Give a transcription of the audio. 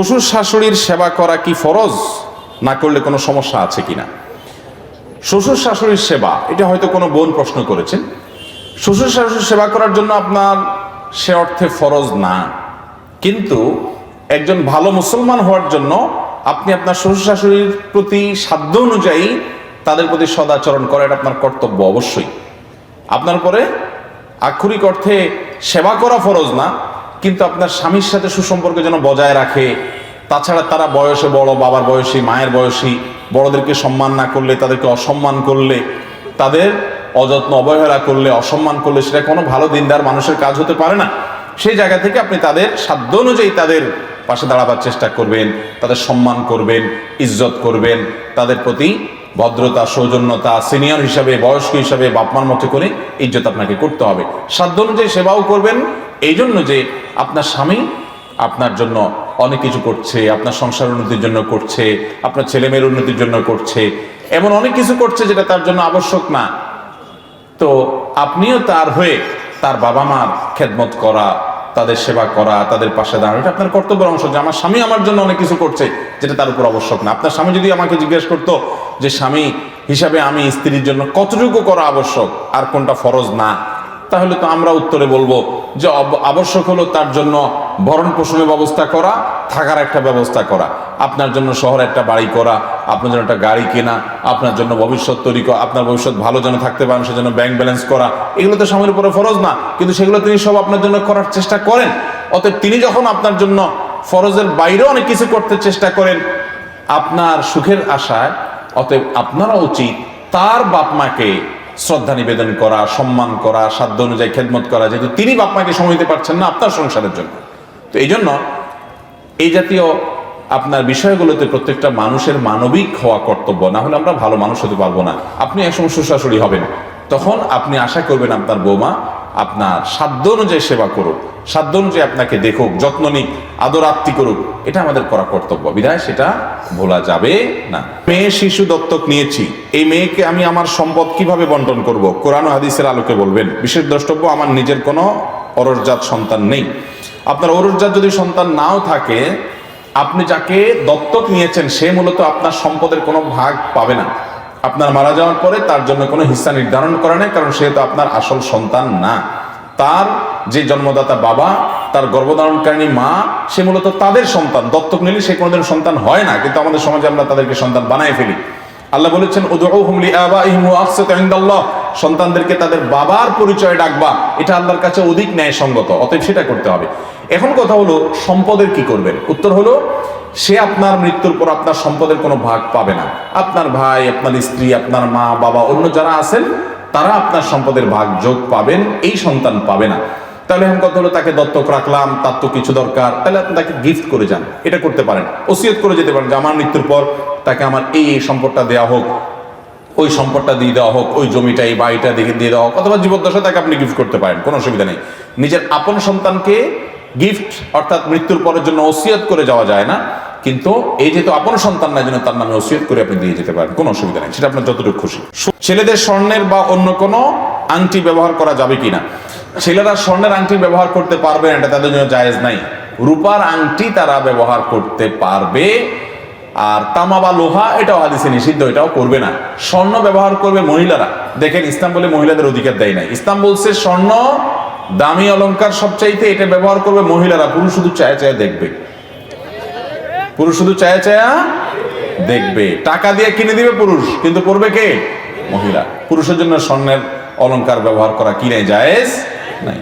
শ্বশুর শাশুড়ির সেবা করা কি ফরজ? না করলে কোনো সমস্যা আছে কিনা? শ্বশুর শাশুড়ির সেবা, এটা হয়তো কোনো বোন প্রশ্ন করেছেন। শ্বশুর শাশুড়ির সেবা করার জন্য আপনার সে অর্থে ফরজ না। কিন্তু একজন ভালো মুসলমান হওয়ার জন্য আপনি আপনার শ্বশুর শাশুড়ির প্রতি সাধ্য অনুযায়ী তাদের প্রতি সদাচরণ করা, এটা আপনার কর্তব্য অবশ্যই। আপনার পরে আক্ষরিক অর্থে সেবা করা ফরজ না কিন্তু আপনার স্বামীর সাথে সুসম্পর্ক যেন বজায় রাখে। তাছাড়া তারা বয়সে বড়, বাবার বয়সী, মায়ের বয়সী, বড়দেরকে সম্মান না করলে, তাদেরকে অসম্মান করলে, তাদের অযত্ন অবহেলা করলে, অসম্মান করলে, সেটা কোনো ভালো দিনদার মানুষের কাজ হতে পারে না। সেই জায়গা থেকে আপনি তাদের সাধ্য অনুযায়ী তাদের পাশে দাঁড়াবার চেষ্টা করবেন, তাদের সম্মান করবেন, ইজ্জত করবেন, তাদের প্রতি ভদ্রতা, সৌজন্যতা, সিনিয়র হিসাবে, বয়স্ক হিসাবে, বাপমার মতো করে ইজ্জত আপনাকে করতে হবে। সাধ্য অনুযায়ী সেবাও করবেন এই জন্য যে আপনার স্বামী আপনার জন্য অনেক কিছু করছে, আপনার সংসার উন্নতির জন্য করছে, আপনার ছেলেমেয়ের উন্নতির জন্য করছে, এমন অনেক কিছু করছে যেটা তার জন্য আবশ্যক না। তো আপনিও তার হয়ে তার বাবা মার খেদমত করা, তাদের সেবা করা, তাদের পাশে দাঁড়ানো, এটা আপনার কর্তব্যের অংশ যে আমার স্বামী আমার জন্য অনেক কিছু করছে যেটা তার উপর আবশ্যক না। আপনার স্বামী যদি আমাকে জিজ্ঞেস করতো যে, স্বামী, হিসাবে আমি স্ত্রীর জন্য কতটুকু করা আবশ্যক? আর কোনটা ফরজ না? তাহলে তো আমরা উত্তরে বলব যে আবশ্যক হলো তার জন্য ভরণ পোষণের ব্যবস্থা করা, থাকার একটা ব্যবস্থা করা, আপনার জন্য শহরে একটা বাড়ি করা, আপনার জন্য একটা গাড়ি কেনা, আপনার জন্য ভবিষ্যৎ তৈরি করা, আপনার ভবিষ্যৎ ভালো যেন থাকতে পারেন, সেজন্য ব্যাংক ব্যালেন্স করা, এগুলো তো স্বামীর উপরে ফরজ না, কিন্তু সেগুলো তিনি সব আপনার জন্য করার চেষ্টা করেন। অতএব তিনি যখন আপনার জন্য ফরজের বাইরেও অনেক কিছু করতে চেষ্টা করেন, আপনার সুখের আশায়, অতএব আপনারা উচিত তার বাপ মাকে শ্রদ্ধা নিবেদন করা, সম্মান করা, সাধ্য অনুযায়ী খেদমত করা, যেহেতু তিনি বাপ মাকে সময় দিতে পারছেন না আপনার সংসারের জন্য। তো এই জন্য এই জাতীয় আপনার বিষয়গুলোতে প্রত্যেকটা মানুষের মানবিক হওয়া কর্তব্য, না হলে আমরা ভালো মানুষ হতে পারব না। আপনি একসময় সুশাশুড়ি হবেন। তখন আপনি আশা করবেন আপনার বৌমা আপনার সাধ্য অনুযায়ী সেবা করুক, সাধ্য অনুযায়ী আপনাকে দেখুক, যত্ন নিক, আদর আত্মি করুক, এটা আমাদের করা কর্তব্য। বিধায় সেটা ভোলা যাবে না। মেয়ে শিশু দত্তক নিয়েছি। এই মেয়েকে আমি আমার সম্পদ কীভাবে বন্টন করব? কোরআন হাদিসের আলোকে বলবেন, বিশেষ দ্রষ্টব্য, আমার নিজের কোনো অরসজাত সন্তান নেই। আপনার অরসজাত যদি সন্তান নাও থাকে, আপনি যাকে দত্তক নিয়েছেন, সে মূলত আপনার সম্পদের কোনো ভাগ পাবে না। আপনার মারা যাওয়ার পরে তার জন্য কোনো হিস্সা নির্ধারণ করা নেই, কারণ সে তো আপনার আসল সন্তান না। তার যে জন্মদাতা বাবা, তার গর্ভধারণকারিণী মা, সে মূলত তাদের সন্তান। দত্তক নিলে সে কোনোদিন সন্তান হয় না, কিন্তু আমাদের সমাজে আমরা তাদেরকে সন্তান বানায় ফেলি। আল্লাহ বলেছেন সন্তানদেরকে তাদের বাবার পরিচয় ডাকবা, এটা আল্লাহর কাছে অধিক ন্যায়সঙ্গত, অতএব সেটা করতে হবে। এখন কথা হলো, সম্পদের কি করবেন? উত্তর হলো সে আপনার মৃত্যুর পর আপনার সম্পদের কোনো ভাগ পাবে না। আপনার ভাই, আপনার স্ত্রী, আপনার মা, বাবা, অন্য যারা আছেন, তারা আপনার সম্পদের ভাগ যোগ পাবেন, এই সন্তান পাবে না। তাহলে এখন কথা হলো, তাকে দত্তক রাখলাম, তার তো কিছু দরকার, তাহলে আপনি তাকে গিফট করে যান, এটা করতে পারেন। ওসিয়ত করে যেতে পারেন যে, আমার মৃত্যুর পর তাকে আমার এই এই সম্পদটা দেওয়া হোক, ওই সম্পদটা দিয়ে দেওয়া হোক, ওই জমিটা, এই বাড়িটা দিয়ে দেওয়া হোক, অথবা জীবদ্দশা তাকে আপনি গিফট করতে পারেন, কোনো অসুবিধা নেই। নিজের আপন সন্তানকে গিফট অর্থাৎ মৃত্যুর পরের জন্য ওসিয়ত করে যাওয়া যায় না। কিন্তু এই যেহেতু আপন সন্তান না জন্য তার নামে ওসিয়ত করে আপনি দিয়ে যেতে পারেন। কোনো অসুবিধা নেই সেটা আপনার যতটুকু খুশি। ছেলেদের স্বর্ণের বা অন্য কোনো আংটি ব্যবহার করা যাবে কিনা? ছেলেরা স্বর্ণের আংটি ব্যবহার করতে পারবে না, এটা তাদের জন্য জায়েজ নাই। রূপার আংটি তারা ব্যবহার করতে পারবে আর তামা বা লোহা এটাও হাদিসে নিষিদ্ধ এটাও করবে না। স্বর্ণ ব্যবহার করবে মহিলারা। দেখেন ইসলাম বলে মহিলাদের অধিকার দেয় নাই। ইসলাম বলছে স্বর্ণ দামি অলংকার সবচাইতে এটা ব্যবহার করবে মহিলারা। পুরুষ শুধু চায়া চায়া দেখবে। পুরুষ শুধু চায়া চায়া দেখবে। টাকা দিয়ে কিনে দিবে পুরুষ, কিন্তু করবে কে? মহিলা। পুরুষের জন্য স্বর্ণের অলংকার ব্যবহার করা কিনে নাই।